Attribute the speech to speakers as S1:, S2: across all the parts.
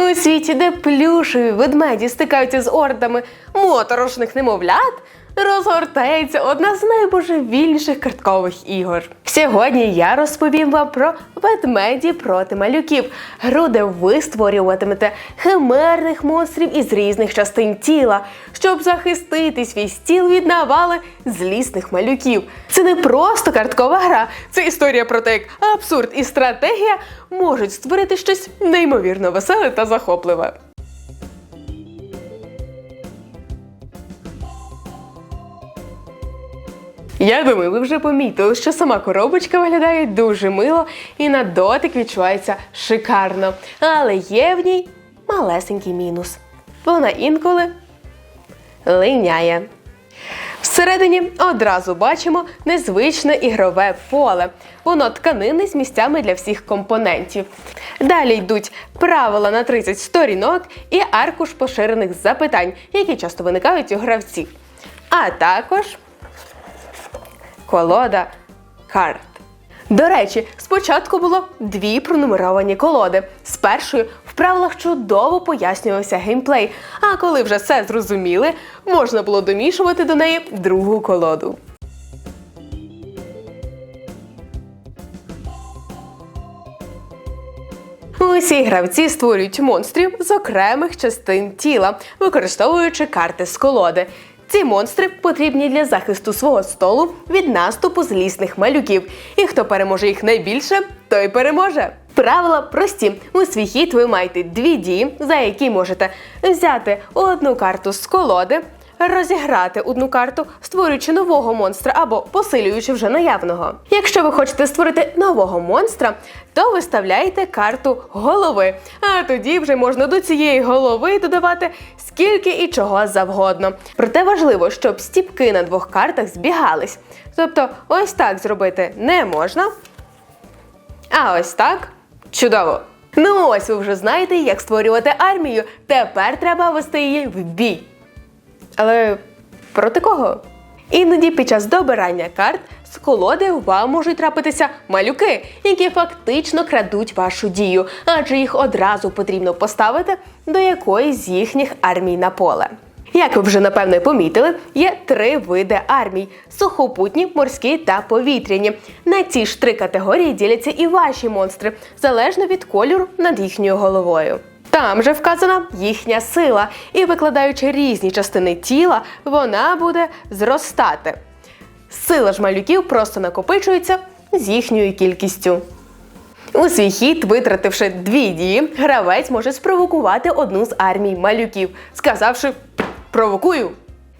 S1: У світі, де плюшеві ведмеді стикаються з ордами моторошних немовлят, розгортається одна з найбожевільніших карткових ігор. Сьогодні я розповім вам про ведмеді проти малюків, гру, де ви створюватимете химерних монстрів із різних частин тіла, щоб захистити свій стіл від навали злісних малюків. Це не просто карткова гра, це історія про те, як абсурд і стратегія можуть створити щось неймовірно веселе та захопливе. Я думаю, ви вже помітили, що сама коробочка виглядає дуже мило і на дотик відчувається шикарно. Але є в ній малесенький мінус. Вона інколи линяє. Всередині одразу бачимо незвичне ігрове поле. Воно тканинне з місцями для всіх компонентів. Далі йдуть правила на 30 сторінок і аркуш поширених запитань, які часто виникають у гравців. А також колода карт. До речі, спочатку було дві пронумеровані колоди. З першою в правилах чудово пояснювався геймплей, а коли вже все зрозуміли, можна було домішувати до неї другу колоду. Усі гравці створюють монстрів з окремих частин тіла, використовуючи карти з колоди. Ці монстри потрібні для захисту свого столу від наступу злісних малюків. І хто переможе їх найбільше, той переможе. Правила прості. У свій хід ви маєте дві дії, за які можете взяти одну карту з колоди, розіграти одну карту, створюючи нового монстра або посилюючи вже наявного. Якщо ви хочете створити нового монстра, то виставляєте карту голови. А тоді вже можна до цієї голови додавати скільки і чого завгодно. Проте важливо, щоб стіпки на двох картах збігались. Тобто, ось так зробити не можна. А ось так чудово. Ну ось ви вже знаєте, як створювати армію. Тепер треба вести її в бій. Але проти кого? Іноді під час добирання карт з колоди вам можуть трапитися малюки, які фактично крадуть вашу дію, адже їх одразу потрібно поставити до якоїсь з їхніх армій на поле. Як ви вже напевне помітили, є три види армій: сухопутні, морські та повітряні. На ці ж три категорії діляться і ваші монстри, залежно від кольору над їхньою головою. Там же вказана їхня сила, і викладаючи різні частини тіла, вона буде зростати. Сила ж малюків просто накопичується з їхньою кількістю. У свій хід, витративши дві дії, гравець може спровокувати одну з армій малюків, сказавши провокую.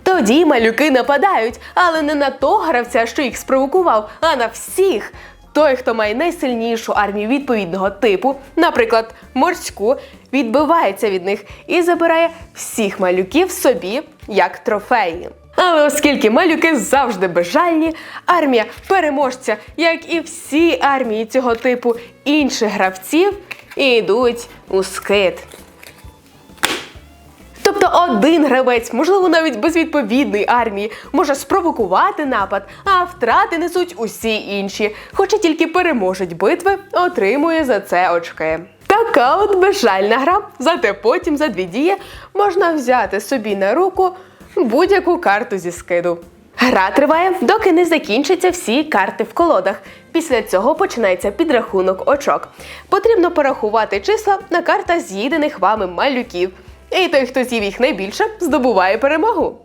S1: Тоді малюки нападають, але не на того гравця, що їх спровокував, а на всіх. Той, хто має найсильнішу армію відповідного типу, наприклад, морську, відбивається від них і забирає всіх малюків собі як трофеї. Але оскільки малюки завжди безжальні, армія переможця, як і всі армії цього типу інших гравців, і йдуть у скит. Один гравець, можливо, навіть без відповідної армії, може спровокувати напад, а втрати несуть усі інші. Хоча тільки переможець битви отримує за це очки. Така от безжальна гра. Зате потім за дві дії можна взяти собі на руку будь-яку карту зі скиду. Гра триває, доки не закінчаться всі карти в колодах. Після цього починається підрахунок очок. Потрібно порахувати числа на картах з'їдених вами малюків. І той, хто з'їв їх найбільше, здобуває перемогу.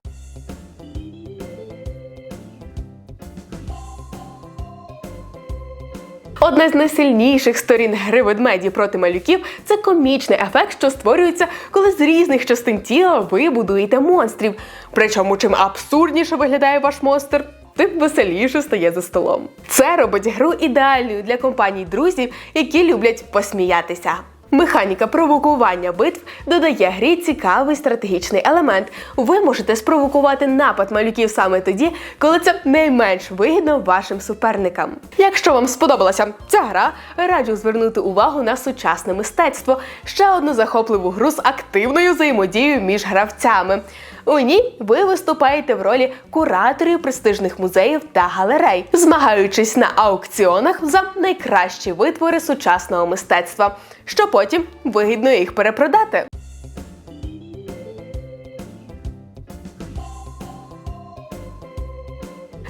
S1: Одна з найсильніших сторін гри ведмеді проти малюків це комічний ефект, що створюється, коли з різних частин тіла ви будуєте монстрів. Причому, чим абсурдніше виглядає ваш монстр, тим веселіше стає за столом. Це робить гру ідеальною для компаній друзів, які люблять посміятися. Механіка провокування битв додає грі цікавий стратегічний елемент. Ви можете спровокувати напад малюків саме тоді, коли це найменш вигідно вашим суперникам. Якщо вам сподобалася ця гра, раджу звернути увагу на сучасне мистецтво, ще одну захопливу гру з активною взаємодією між гравцями. У ній ви виступаєте в ролі кураторів престижних музеїв та галерей, змагаючись на аукціонах за найкращі витвори сучасного мистецтва, що потім вигідно їх перепродати.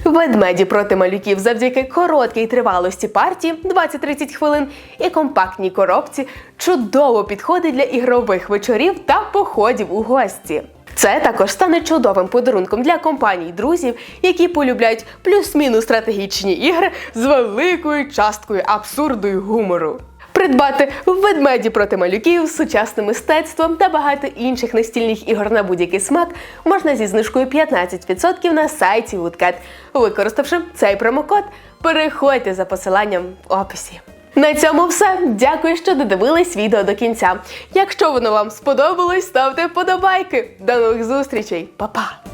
S1: Ведмеді проти малюків завдяки короткій тривалості партії 20-30 хвилин і компактній коробці чудово підходить для ігрових вечорів та походів у гості. Це також стане чудовим подарунком для компаній друзів, які полюбляють плюс-мінус стратегічні ігри з великою часткою абсурду і гумору. Придбати ведмеді проти малюків, сучасне мистецтво та багато інших настільних ігор на будь-який смак можна зі знижкою 15% на сайті Woodcat. Використавши цей промокод, переходьте за посиланням в описі. На цьому все. Дякую, що додивились відео до кінця. Якщо воно вам сподобалось, ставте вподобайки. До нових зустрічей, Па-па!